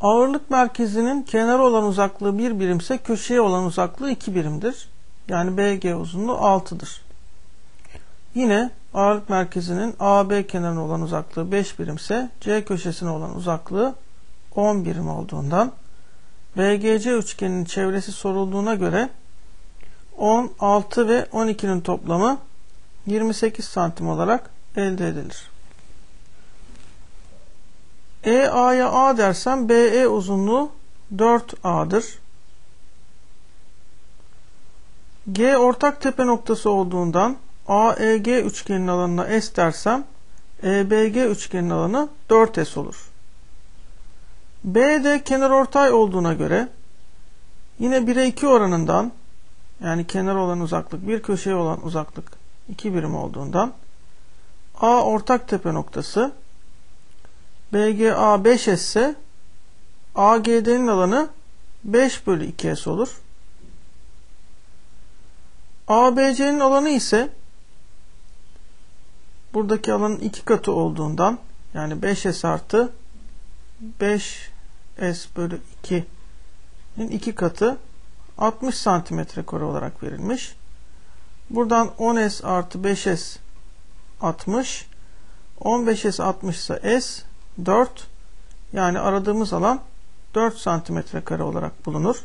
Ağırlık merkezinin kenara olan uzaklığı 1 birimse köşeye olan uzaklığı 2 birimdir. Yani BG uzunluğu 6'dır. Yine ağırlık merkezinin AB kenarına olan uzaklığı 5 birimse C köşesine olan uzaklığı 10 birim olduğundan BGC üçgeninin çevresi sorulduğuna göre 10, 6 ve 12'nin toplamı 28 santim olarak elde edilir. EA'ya A dersem BE uzunluğu 4A'dır. G ortak tepe noktası olduğundan AEG üçgenin alanına S dersem EBG üçgenin alanı 4S olur. BD kenar ortay olduğuna göre yine 1'e 2 oranından yani kenar olan uzaklık bir köşeye olan uzaklık 2 birim olduğundan A ortak tepe noktası BGA 5S ise AGD'nin alanı 5 bölü 2S olur. ABC'nin alanı ise buradaki alanın iki katı olduğundan yani 5S artı 5S bölü 2'nin iki katı 60 santimetre kare olarak verilmiş. Buradan 10S artı 5S 60 15S 60 ise S 4 yani aradığımız alan 4 santimetre kare olarak bulunur.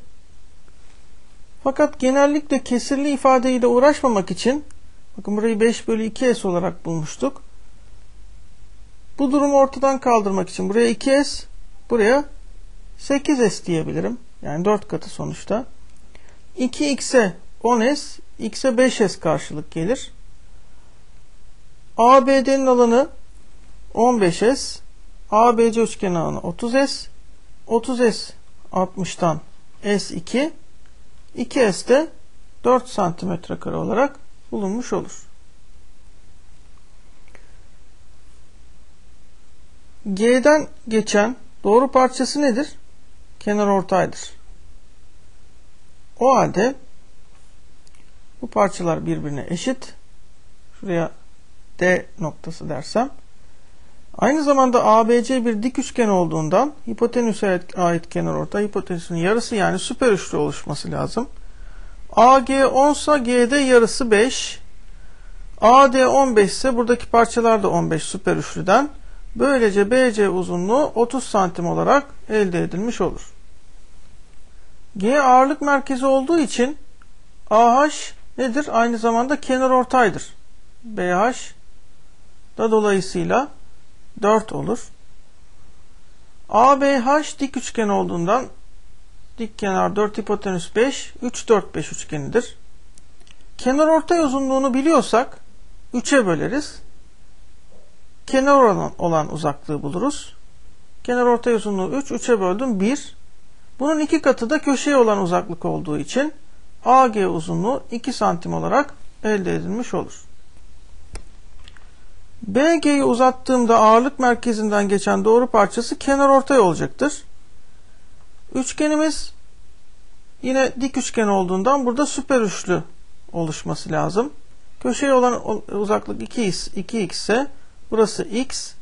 Fakat genellikle kesirli ifadeyle uğraşmamak için bakın burayı 5 bölü 2S olarak bulmuştuk. Bu durumu ortadan kaldırmak için buraya 2S buraya 8S diyebilirim. Yani 4 katı sonuçta. 2x'e 10s, x'e 5s karşılık gelir. ABD'nin alanı 15s, ABC üçgenin alanı 30s, 30s 60'tan s2, 2s de 4 santimetre kare olarak bulunmuş olur. G'den geçen doğru parçası nedir? Kenar ortaydır. O halde bu parçalar birbirine eşit. Şuraya D noktası dersem. Aynı zamanda ABC bir dik üçgen olduğundan hipotenüse ait kenar orta hipotenüsün yarısı yani süper üçlü oluşması lazım. AG 10 ise GD yarısı 5. AD 15 ise buradaki parçalar da 15 süper üçlüden. Böylece BC uzunluğu 30 santim olarak elde edilmiş olur. G ağırlık merkezi olduğu için AH nedir? Aynı zamanda kenar ortaydır. BH da dolayısıyla 4 olur. ABH dik üçgen olduğundan dik kenar 4 hipotenüs 5 3 4 5 üçgenidir. Kenar ortay uzunluğunu biliyorsak 3'e böleriz. Kenar olan, olan uzaklığı buluruz. Kenar ortay uzunluğu 3 3'e böldüm 1 bunun iki katı da köşeye olan uzaklık olduğu için AG uzunluğu 2 santim olarak elde edilmiş olur. BG'yi uzattığımda ağırlık merkezinden geçen doğru parçası kenar ortay olacaktır. Üçgenimiz yine dik üçgen olduğundan burada süper üçlü oluşması lazım. Köşeye olan uzaklık 2x, 2x ise burası x,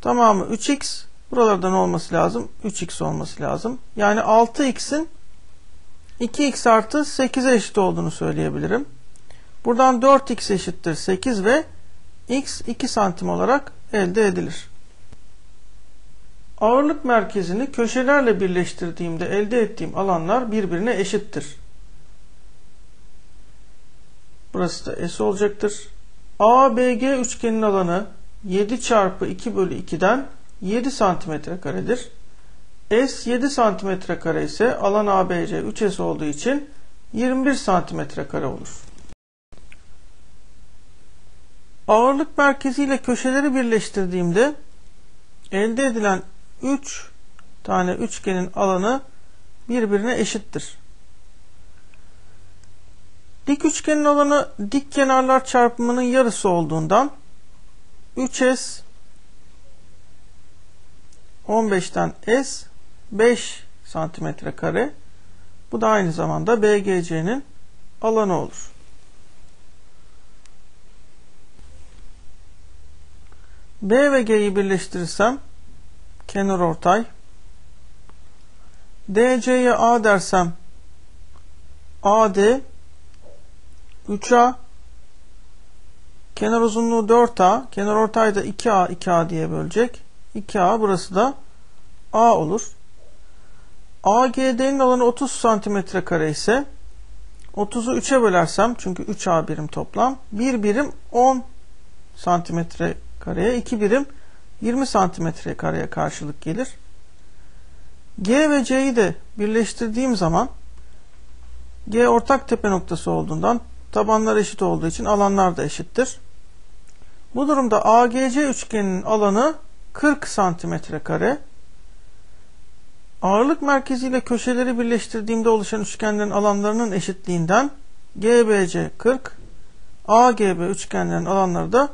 tamamı 3x, Buralardan olması lazım? 3x olması lazım. Yani 6x'in 2x artı 8'e eşit olduğunu söyleyebilirim. Buradan 4x eşittir 8 ve x 2 santim olarak elde edilir. Ağırlık merkezini köşelerle birleştirdiğimde elde ettiğim alanlar birbirine eşittir. Burası da S olacaktır. ABG üçgenin alanı 7 çarpı 2 bölü 2'den 7 santimetre karedir. S 7 santimetre kare ise alan ABC 3S olduğu için 21 santimetre kare olur. Ağırlık merkezi ile köşeleri birleştirdiğimde elde edilen 3 tane üçgenin alanı birbirine eşittir. Dik üçgenin alanı dik kenarlar çarpımının yarısı olduğundan 3S 15'ten S 5 santimetre kare. Bu da aynı zamanda BGC'nin alanı olur. B ve G'yi birleştirirsem kenar ortay DC'ye A dersem AD 3A kenar uzunluğu 4A kenar ortayı da 2A 2A diye bölecek. 2A burası da A olur. AGD'nin alanı 30 santimetre kare ise 30'u 3'e bölersem çünkü 3A birim toplam 1 birim 10 santimetre kareye 2 birim 20 santimetre kareye karşılık gelir. G ve C'yi de birleştirdiğim zaman G ortak tepe noktası olduğundan tabanlar eşit olduğu için alanlar da eşittir. Bu durumda AGC üçgeninin alanı 40 santimetre kare. Ağırlık merkezi ile köşeleri birleştirdiğimde oluşan üçgenlerin alanlarının eşitliğinden GBC 40, AGB üçgenlerin alanları da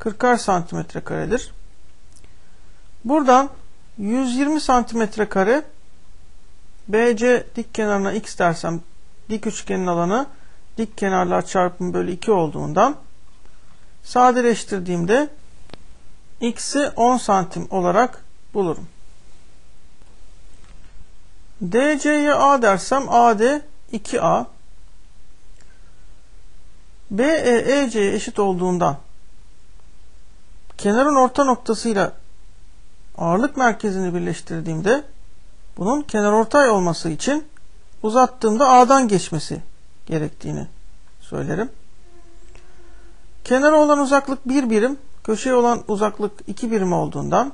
40'ar santimetre karedir. Buradan 120 santimetre kare BC dik kenarına x dersem dik üçgenin alanı dik kenarlar çarpımı bölü 2 olduğundan sadeleştirdiğimde x'i 10 santim olarak bulurum. DC'ye A dersem AD 2A BE EC'ye eşit olduğundan kenarın orta noktasıyla ağırlık merkezini birleştirdiğimde bunun kenar ortay olması için uzattığımda A'dan geçmesi gerektiğini söylerim. Kenara olan uzaklık 1 birim, köşeye olan uzaklık 2 birim olduğundan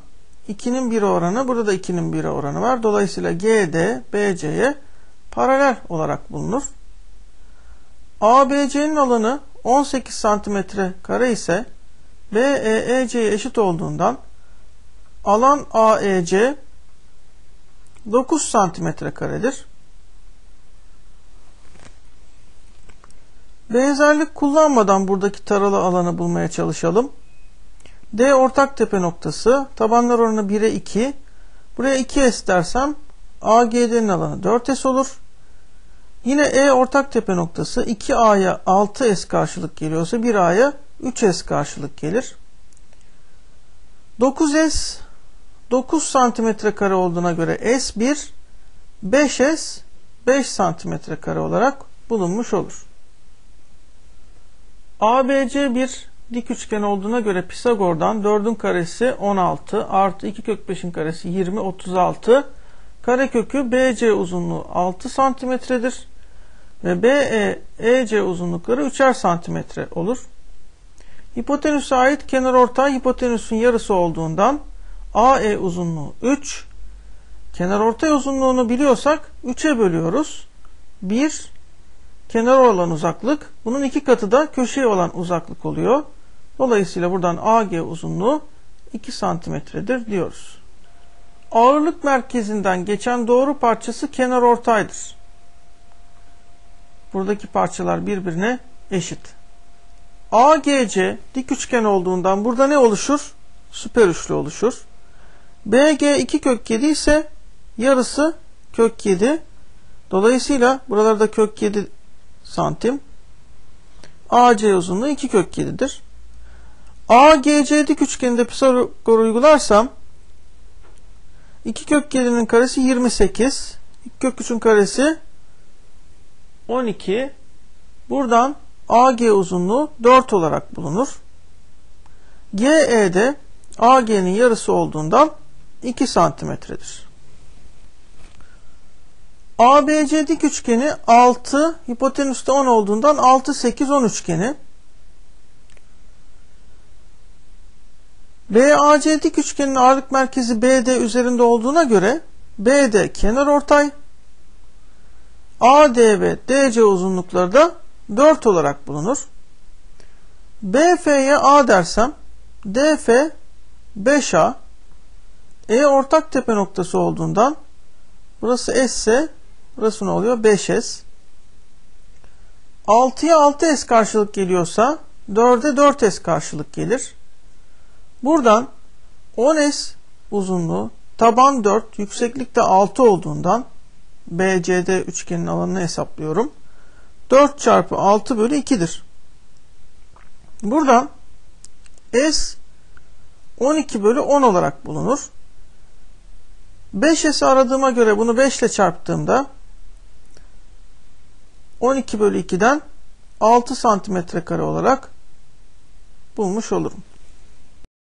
2'nin 1 oranı, burada da 2'nin 1 oranı var. Dolayısıyla GD BC'ye paralel olarak bulunur. ABC'nin alanı 18 santimetre kare ise BEEC'ye eşit olduğundan alan AEC 9 santimetre karedir. Benzerlik kullanmadan buradaki taralı alanı bulmaya çalışalım. D ortak tepe noktası. Tabanlar oranı 1'e 2. Buraya 2S dersem AGD'nin alanı 4S olur. Yine E ortak tepe noktası 2A'ya 6S karşılık geliyorsa 1A'ya 3S karşılık gelir. 9S 9 santimetre kare olduğuna göre S1 5S 5 santimetre kare olarak bulunmuş olur. ABC bir dik üçgen olduğuna göre Pisagor'dan 4'ün karesi 16 artı 2 kök 5'in karesi 20 36 karekökü BC uzunluğu 6 santimetredir ve BE EC uzunlukları 3'er santimetre olur. Hipotenüse ait kenar ortay hipotenüsün yarısı olduğundan AE uzunluğu 3. Kenar ortay uzunluğunu biliyorsak 3'e bölüyoruz. 1 kenar olan uzaklık. Bunun iki katı da köşeye olan uzaklık oluyor. Dolayısıyla buradan AG uzunluğu 2 santimetredir diyoruz. Ağırlık merkezinden geçen doğru parçası kenar ortaydır. Buradaki parçalar birbirine eşit. AGC dik üçgen olduğundan burada ne oluşur? Süper üçlü oluşur. BG 2 kök 7 ise yarısı kök 7. Dolayısıyla buralarda kök 7 santim. AC uzunluğu 2 kök 7'dir. AGC dik üçgeninde Pisagor uygularsam 2 kök 7'nin karesi 28. 2 kök 3'ün karesi 12. Buradan AG uzunluğu 4 olarak bulunur. GE'de AG'nin yarısı olduğundan 2 santimetredir. ABC dik üçgeni 6, hipotenüste 10 olduğundan 6, 8, 10 üçgeni. BAC dik üçgenin ağırlık merkezi BD üzerinde olduğuna göre BD kenar ortay, AD ve DC uzunlukları da 4 olarak bulunur. BF'ye A dersem DF 5A E ortak tepe noktası olduğundan burası S ise Burası ne oluyor? 5S. 6'ya 6S karşılık geliyorsa 4'e 4S karşılık gelir. Buradan 10S uzunluğu taban 4 yükseklikte 6 olduğundan BCD üçgenin alanını hesaplıyorum. 4 çarpı 6 bölü 2'dir. Buradan S 12 bölü 10 olarak bulunur. 5S'i aradığıma göre bunu 5 ile çarptığımda 12 bölü 2'den 6 santimetre kare olarak bulmuş olurum.